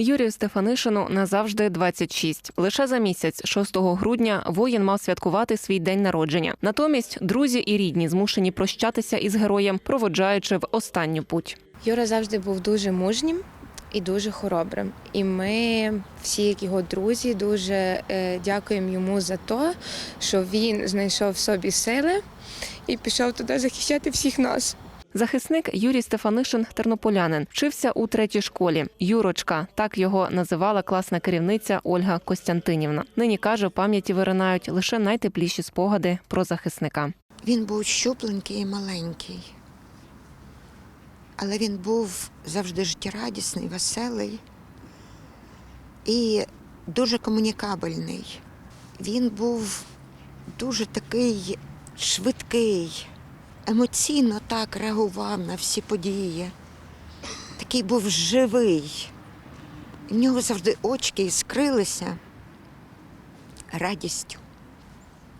Юрію Стефанишину назавжди 26. Лише за місяць, 6 грудня, воїн мав святкувати свій день народження. Натомість друзі і рідні змушені прощатися із героєм, проводжаючи в останню путь. Юра завжди був дуже мужнім і дуже хоробрим. І ми, всі як його друзі, дуже е, дякуємо йому за те, що він знайшов в собі сили і пішов туди захищати всіх нас. Захисник Юрій Стефанишин тернополянин вчився у третій школі. Юрочка так його називала класна керівниця Ольга Костянтинівна. Нині каже, в пам'яті виринають лише найтепліші спогади про захисника. Він був щупленький і маленький, але він був завжди життєрадісний, веселий і дуже комунікабельний. Він був дуже такий швидкий, емоційно так реагував на всі події. Такий був живий. І в нього завжди очки іскрилися радістю.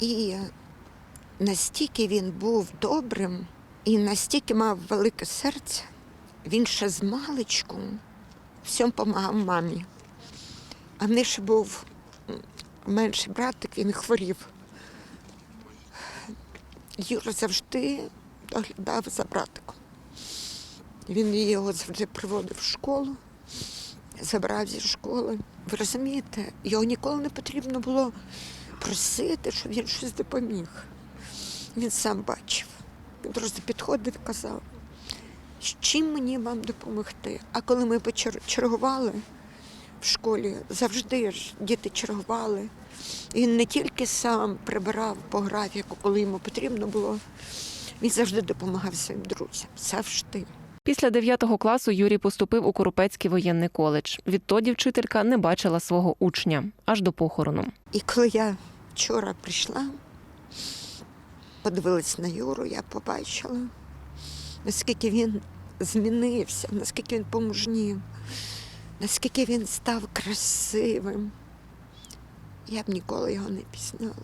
І настільки він був добрим і настільки мав велике серце, він ще з маличку всьому допомагав мамі. А в них ще був менший братик, він хворів. Юра завжди доглядав за братиком. Він його завжди приводив в школу, забрав зі школи. Ви розумієте, його ніколи не потрібно було просити, щоб він щось допоміг. Він сам бачив. Він просто підходив і казав, з чим мені вам допомогти. А коли ми чергували в школі, завжди ж діти чергували. Він не тільки сам прибирав по графіку, коли йому потрібно було, він завжди допомагав своїм друзям. Завжди. Після 9 класу Юрій поступив у Коропецький воєнний коледж. Відтоді вчителька не бачила свого учня аж до похорону. І коли я вчора прийшла, подивилась на Юру, я побачила, наскільки він змінився, наскільки він помужнів, наскільки він став красивим. Я б ніколи його не пізнала.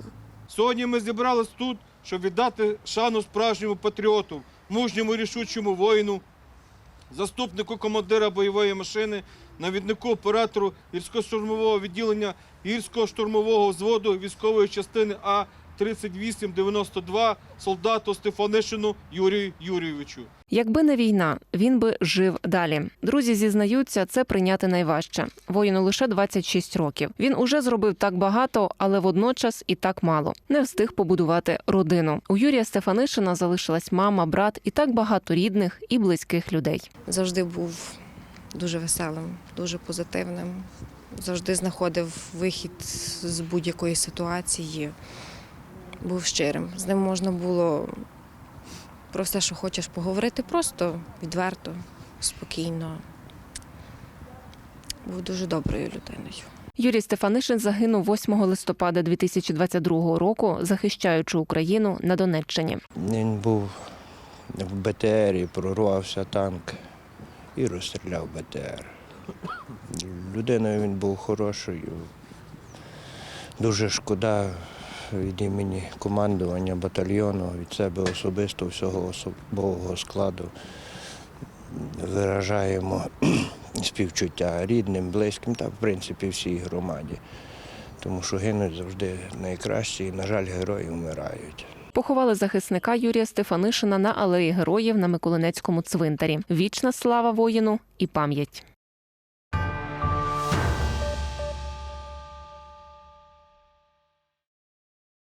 Сьогодні ми зібрались тут, щоб віддати шану справжньому патріоту, мужньому рішучому воїну, заступнику командира бойової машини, навіднику оператору гірсько-штурмового відділення гірського штурмового взводу військової частини А 3892 солдату Стефанишину Юрію Юрійовичу. Якби не війна, він би жив далі. Друзі зізнаються, це прийняти найважче. Воїну лише 26 років. Він уже зробив так багато, але водночас і так мало. Не встиг побудувати родину. У Юрія Стефанишина залишилась мама, брат і так багато рідних і близьких людей. Завжди був дуже веселим, дуже позитивним. Завжди знаходив вихід з будь-якої ситуації. Був щирим. З ним можна було про все, що хочеш поговорити, просто відверто, спокійно. Був дуже доброю людиною. Юрій Стефанишин загинув 8 листопада 2022 року, захищаючи Україну на Донеччині. Він був в БТРі, прорвався танк і розстріляв БТР. Людиною він був хорошою. Дуже шкода від імені командування батальйону, від себе особисто, всього особового складу. Виражаємо співчуття рідним, близьким та, в принципі, всій громаді. Тому що гинуть завжди найкращі і, на жаль, герої вмирають. Поховали захисника Юрія Стефанишина на алеї героїв на Миколинецькому цвинтарі. Вічна слава воїну і пам'ять.